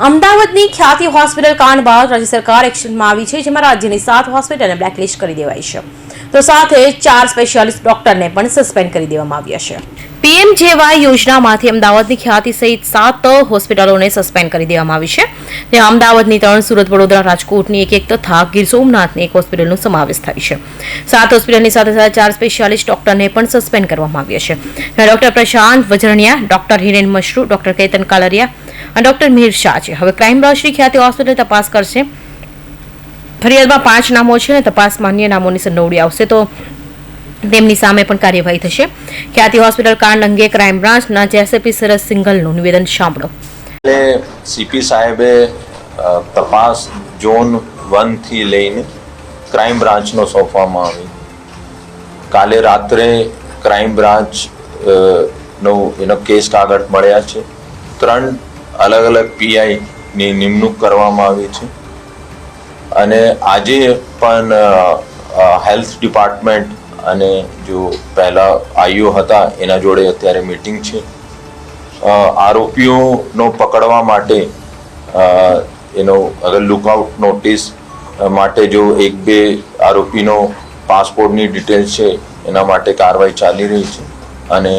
અમદાવાદની ખ્યાતિ હોસ્પિટલ કાંડ બાદ રાજ્ય સરકાર એક્શનમાં આવી છે, જેમાં રાજ્યની સાત હોસ્પિટલને બ્લેકલિસ્ટ કરી દેવાઈ છે. તો સાથે ચાર સ્પેશિયાલિસ્ટ ડોક્ટરને પણ સસ્પેન્ડ કરી દેવામાં આવ્યા છે. પીએમજેવાય યોજનામાંથી અમદાવાદની ખ્યાતિ સહિત સાત હોસ્પિટલોને સસ્પેન્ડ કરી દેવામાં આવી છે. ત્યાં અમદાવાદની ત્રણ, સુરત, વડોદરા, રાજકોટની એક એક તથા ગીર સોમનાથની એક હોસ્પિટલનો સમાવેશ થાય છે. સાત હોસ્પિટલની સાથે સાથે ચાર સ્પેશિયાલિસ્ટ ડોક્ટરને પણ સસ્પેન્ડ કરવામાં આવ્યા છે. Doctor Prashant Vajraniya, doctor Hiren Mashru, doctor Ketan Kalariya અને ડોક્ટર મિહિર શાહ છે. હવે ક્રાઇમ બ્રાન્ચની ખ્યાતિ હોસ્પિટલ તપાસ કરશે. ફરિયાદમાં પાંચ નામો છે અને તપાસમાં અન્ય નામોની સંડોવણી આવશે તો તેમની સામે પણ કાર્યવાહી થશે. ખ્યાતિ હોસ્પિટલ કાંડ અંગે ક્રાઇમ બ્રાન્ચના જેસેપી સરસ સિંઘલનું નિવેદન સાંભળો. એટલે સીપી સાહેબે તપાસ ઝોન વનથી લઈને ક્રાઇમ બ્રાન્ચનો સોંપવામાં આવી. કાલે રાત્રે ક્રાઇમ બ્રાન્ચ નો એનો કેસ કાગળ મળ્યા છે. ત્રણ અલગ અલગ પીઆઈની નિમણૂક કરવામાં આવી છે. અને આજે પણ હેલ્થ ડિપાર્ટમેન્ટ અને જો પહેલાં આઈઓ હતા, એના જોડે અત્યારે મીટિંગ છે. આરોપીઓનો પકડવા માટે એનો અગર લુકઆઉટ નોટિસ માટે જો એક બે આરોપીનો પાસપોર્ટની ડિટેલ્સ છે, એના માટે કાર્યવાહી ચાલી રહી છે. અને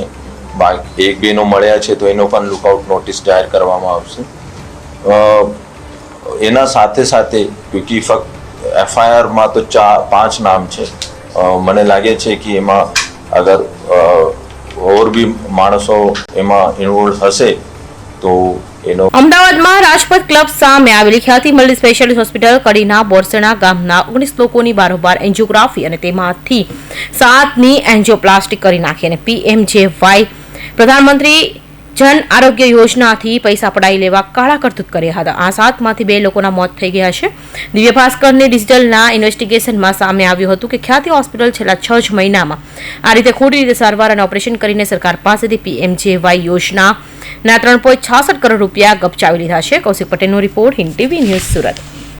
બાકી એક બેનો મળ્યા છે તો એનો પણ લુકઆઉટ નોટિસ જાહેર કરવામાં આવશે. એના સાથે સાથે ક્યુકી ફક્ત એફઆઈઆરમાં તો ચાર, પાંચ નામ છે. મને લાગે છે કે એમાં અગર ઓર બી માણસો એમાં ઇન્વોલ્વ હશે તો એનો અમદાવાદમાં રાજપથ ક્લબ સામે આવેલી ખ્યાતિ મલ્ટી સ્પેશિયાલિસ્ટ હોસ્પિટલ કડીના બોરસણા ગામના ઓગણીસ લોકોની બારોબાર એન્જિયોગ્રાફી અને તેમાંથી સાતની એન્જિયોપ્લાસ્ટિક કરી નાખી અને પીએમજેવાય પ્રધાનમંત્રી જન આરોગ્ય યોજનાથી પૈસા પડાવી લેવા કાળા કરતૂત કર્યા હતા. આ સાતમાંથી બે લોકોના મોત થઈ ગયા છે. દિવ્ય ભાસ્કરની ડિજિટલના ઇન્વેસ્ટિગેશનમાં સામે આવ્યું હતું કે ખ્યાતિ હોસ્પિટલ છેલ્લા છ જ મહિનામાં આ રીતે ખોટી રીતે સારવાર અને ઓપરેશન કરીને સરકાર પાસેથી પીએમજેવાય યોજનાના ત્રણ પોઈન્ટ છાસઠ કરોડ રૂપિયા ગપચાવી લીધા છે. કૌશિક પટેલનો report Hind TV news Surat.